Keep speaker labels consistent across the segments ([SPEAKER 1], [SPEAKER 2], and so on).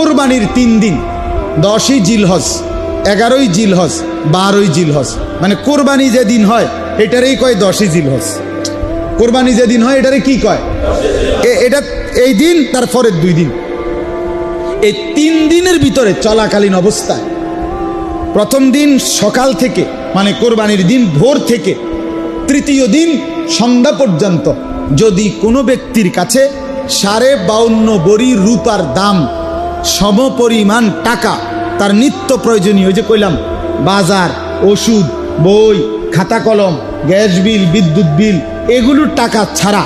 [SPEAKER 1] কোরবানির তিন দিন। দশই জিলহজ, এগারোই জিলহজ, বারোই জিলহজ। মানে কোরবানি যেদিন হয়, এটারেই কয় দশই জিলহজ। কোরবানি যেদিন হয়, এটারে কি কয়? এটা এই দিন, তার পরের দুই দিন। এই তিন দিনের ভিতরে চলাকালীন অবস্থায়, প্রথম দিন সকাল থেকে মানে কোরবানির দিন ভোর থেকে, তৃতীয় দিন সন্ধ্যা পর্যন্ত, যদি কোনো ব্যক্তির কাছে সাড়ে বাউন্ন বড়ি রূপার দাম সমপরিমাণ টাকা তার নিত্য প্রয়োজনীয় যে কইলাম, বাজার, ওষুধ, বই, খাতা কলম, গ্যাস বিল, বিদ্যুৎ বিল, এগুলোর টাকা ছাড়া,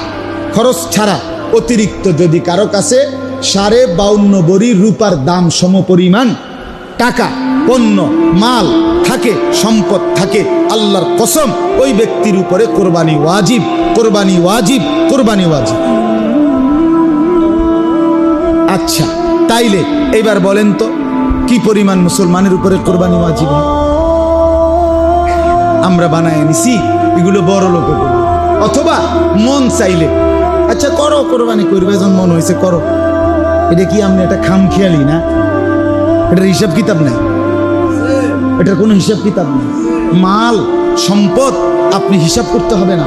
[SPEAKER 1] খরচ ছাড়া অতিরিক্ত যদি কারও কাছে সাড়ে বাউন্ন বড়ি রূপার দাম সমপরিমাণ টাকা, পণ্য, মাল থাকে, সম্পদ থাকে, আল্লাহর কসম, ওই ব্যক্তির উপরে কোরবানি ওয়াজিব কোরবানি ওয়াজিব কোরবানি ওয়াজিব। আচ্ছা। তাইলে এবার বলেন তো, কি পরিমাণ মুসলমানের উপরে কোরবানি ওয়াজিব আমরা বানায় নিছি এগুলো বড় লোকে অথবা মন চাইলে আচ্ছা করো, কোরবানি করবে, যখন মন হয়েছে করো। এটা কি আপনি এটা খাম খেয়ালি না? এটার হিসাব কিতাব নেই। এটার কোনো হিসাব কিতাব নেই। মাল, সম্পদ আপনি হিসাব করতে হবে না।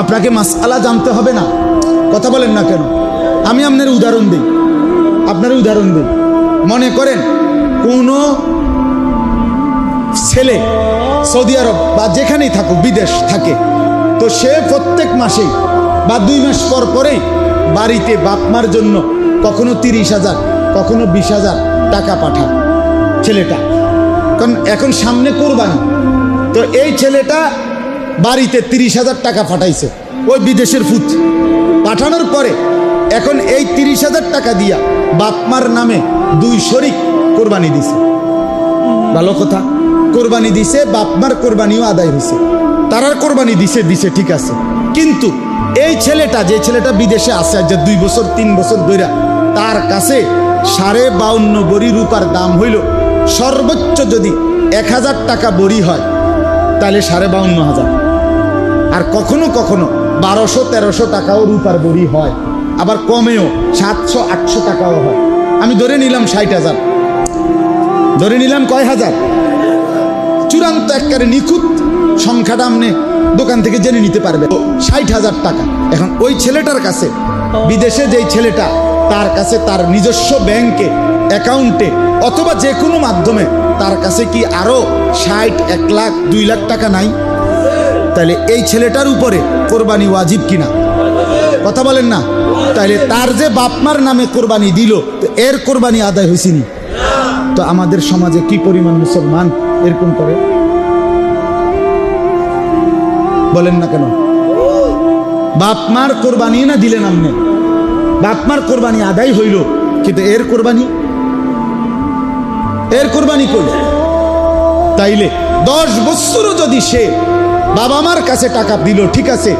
[SPEAKER 1] আপনাকে মাসআলা জানতে হবে না। কথা বলেন না কেন? আমি আপনার উদাহরণ দিই। আপনার উদাহরণ দিই মনে করেন, কোনো ছেলে সৌদি আরব বা যেখানেই থাকুক, বিদেশ থাকে, তো সে প্রত্যেক মাসেই বা দুই মাস পর পরেই বাড়িতে বাপমার জন্য কখনো তিরিশ হাজার, কখনো বিশ হাজার টাকা পাঠায় ছেলেটা। কারণ এখন সামনে কোরবানি। তো এই ছেলেটা বাড়িতে তিরিশ হাজার টাকা পাঠাইছে, ওই বিদেশের ফুট পাঠানোর পরে এখন এই তিরিশ হাজার টাকা দিয়া বাপমার নামে দুই শরিক কোরবানি দিছে। ভালো কথা, কোরবানি দিছে, বাপমার কোরবানিও আদায় হয়েছে তারার কোরবানি দিছে দিছে, ঠিক আছে। কিন্তু এই ছেলেটা, যে ছেলেটা বিদেশে আছে, আজ দুই বছর, তিন বছর ধরে তার কাছে সাড়ে বাউন্ন বড়ি রূপার দাম হইল। সর্বোচ্চ যদি এক হাজার টাকা বড়ি হয়, তাহলে সাড়ে বাউন্ন হাজার। আর কখনো কখনো বারোশো, তেরোশো টাকাও রূপার বড়ি হয়। আবার কমেও সাতশো, আটশো টাকাও হয়। আমি ধরে নিলাম ষাট হাজার। ধরে নিলাম কয় হাজার? চূড়ান্ত একবারে নিখুঁত সংখ্যাটা আপনি দোকান থেকে জেনে নিতে পারবে ষাট হাজার টাকা। এখন ওই ছেলেটার কাছে, বিদেশে যেই ছেলেটা, তার কাছে তার নিজস্ব ব্যাংকে অ্যাকাউন্টে অথবা যে কোনো মাধ্যমে তার কাছে কি আরও ষাট, এক লাখ, দুই লাখ টাকা নাই? তাহলে এই ছেলেটার উপরে কোরবানি ওয়াজিব কিনা? কথা বলেন না। তাহলে তার যে বাপমার নামে কোরবানি দিল, তো এর কোরবানি আদায় হয়েছিনি তো আমাদের সমাজে কি পরিমাণ মুসলমান এরকম করে? বলেন না কেন? বাপমার কোরবানি না দিলেন আপনি বাপমার কোরবানি আদায় হইল, কিন্তু এর কোরবানি? এর কোরবানি করল তাইলে দশ বছরও যদি সে বাবা মার কাছে টাকা দিল, ঠিক আছে,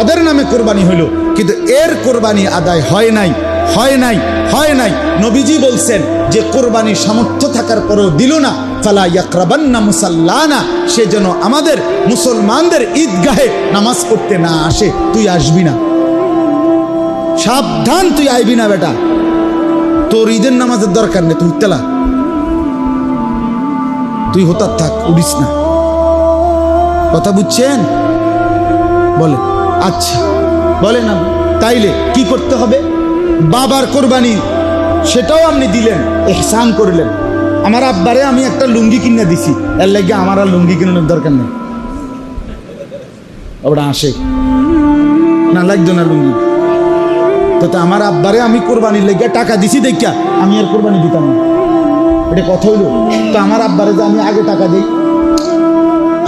[SPEAKER 1] ওদের নামে কোরবানি হইল কিন্তু এর কোরবানি আদায় হয় নাই হয় নাই হয় নাই। নবীজি বলছেন যে কোরবানি সামর্থ্য থাকার পরেও দিল না। ফালা ইয়াকরাবান্না মুসাল্লানা, সে যেন আমাদের মুসলমানদের ঈদগাহে নামাজ পড়তে না আসে, তুই আসবি না। সাবধান তুই আইবি না বেটা। তোর ঈদের নামাজের দরকার নেই, তুই তেলা তুই হতার থাক, উড়িস না। কথা বুঝছেন? বলে আচ্ছা। বলে না, তাইলে কি করতে হবে? বাবার কোরবানি, সেটাও আপনি দিলেন, এহসান করলেন। আমার আব্বারে আমি একটা লুঙ্গি কিনে দিছি, এর লাগে আমার আর লুঙ্গি কিনানোর দরকার নেই। ওটা আসে। না, লাগতো না লুঙ্গি। তো আমার আব্বারে আমি কোরবানির লেগে টাকা দিছি দেখা আমি আর কোরবানি দিতাম না। এটা কথা হইল। তো আমার আব্বারে যে আমি আগে টাকা দিই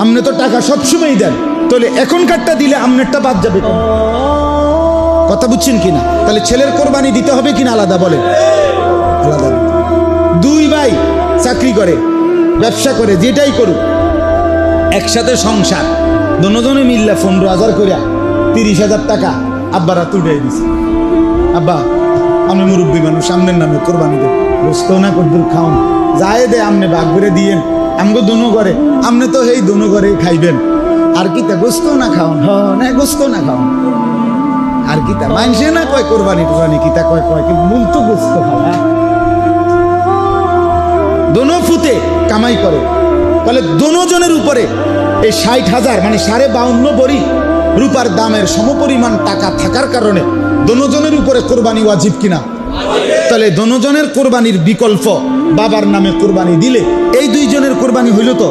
[SPEAKER 1] আপনি তো টাকা সবসময়ই দেন। তাহলে এখনকারটা দিলে আপনারটা বাদ যাবে? কথা বুঝছেন কিনা? তাহলে ছেলের কোরবানি দিতে হবে কিনা আলাদা বলে আলাদা। দুই ভাই চাকরি করে, ব্যবসা করে, যেটাই করুক। একসাথে সংসার। দনোজনে মিললে পনেরো হাজার করিয়া তিরিশ হাজার টাকা আব্বারা তুটাই দিছে। আব্বা, আমি মুরব্বী মানুষ সামনের নামে কোরবানি দেব। বসতো না কদ্দুর খাওন। যায় দে আমনে বাঘ করে দিয়েন। আমগো দুনো করে আমনে তো এই দুনো করে খাইবেন। আর কি তা গোস্ত না খাওন। হ, না গোস্ত না খাওন। আর কি তা মানসে না, কয় কোরবানি টোরবানি কি তা কয় কয়, কিন্তু মূল তো গোস্ত খাওয়া উজুতে কামাই করে। তাহলে দোনোজনের উপরে এই ষাট হাজার মানে সাড়ে বাউন্ন বড়ি রূপার দামের সমপরিমাণ টাকা থাকার কারণে দোনোজনের উপরে কোরবানি ওয়াজিব কিনা? তাহলে দোনোজনের কোরবানির বিকল্প বাবার নামে কোরবানি দিলে এই দুইজনের কোরবানি হইল তো?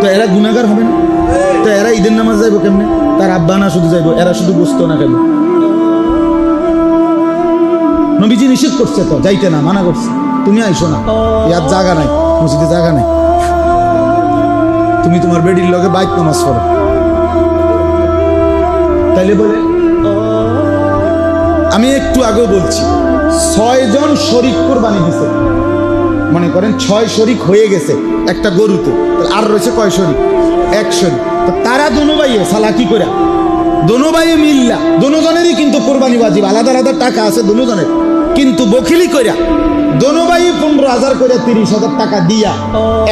[SPEAKER 1] তো এরা গুণাগার হবে না? তো এরা ঈদের নামাজ যাইবো কেমনে? তার আব্বা না শুধু যাইবো, এরা শুধু বুঝতো না কেন? নবীজি নিষেধ করছে তো, যাইতে না, মানা করছে। তুমি আইসো না, ইয়ার জায়গা নাই, মসজিদে জায়গা নাই। তুমি তোমার বেডির লগে বাইক নামাজ করো তাইলে বলে, আমি একটু আগেও বলছি, ছয় জন শরিক কোরবানি দিছে। মনে করেন, ছয় শরিক হয়ে গেছে একটা গরুতে, আর রয়েছে কয় শরিক? এক শরিক। তারা দোনো ভাইয়ে সালা কি করে দোনো ভাইয়ে মিল্লা। দোনো জনেরই কিন্তু কোরবানি বাজিব আলাদা আলাদা টাকা আছে দোনো জনের কিন্তু বকিলি কইরা, দোনো ভাই পনেরো হাজার করে তিরিশ হাজার টাকা দিয়া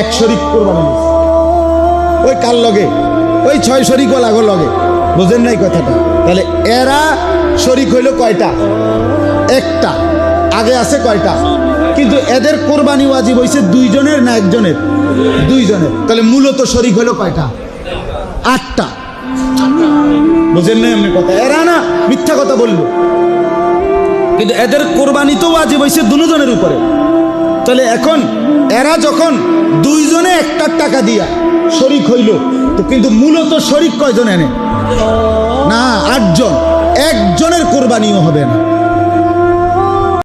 [SPEAKER 1] এক শরিক কোরবানি ওই কার লগে? ওই ছয় শরিক লাগো। লগে বুঝেন নাই কথাটা? তাহলে এরা শরিক হইল কয়টা? একটা। আগে আছে কয়টা? কিন্তু এদের কোরবানি ওয়াজিব হয়েছে দুইজনের না একজনের? দুইজনের। তাহলে মূলত শরিক হইল কয়টা? আটটা। বুঝেন নাই এমনি কথা? এরা না মিথ্যা কথা বলল। কিন্তু এদের কোরবানি তো ওয়াজিব হয়েছে দুজনের উপরে। তাহলে এখন এরা যখন দুইজনে একটা টাকা দিয়া শরিক হইল, তো কিন্তু মূলত শরিক কয়জন এনে? না, আটজন। একজনের কোরবানিও হবে না।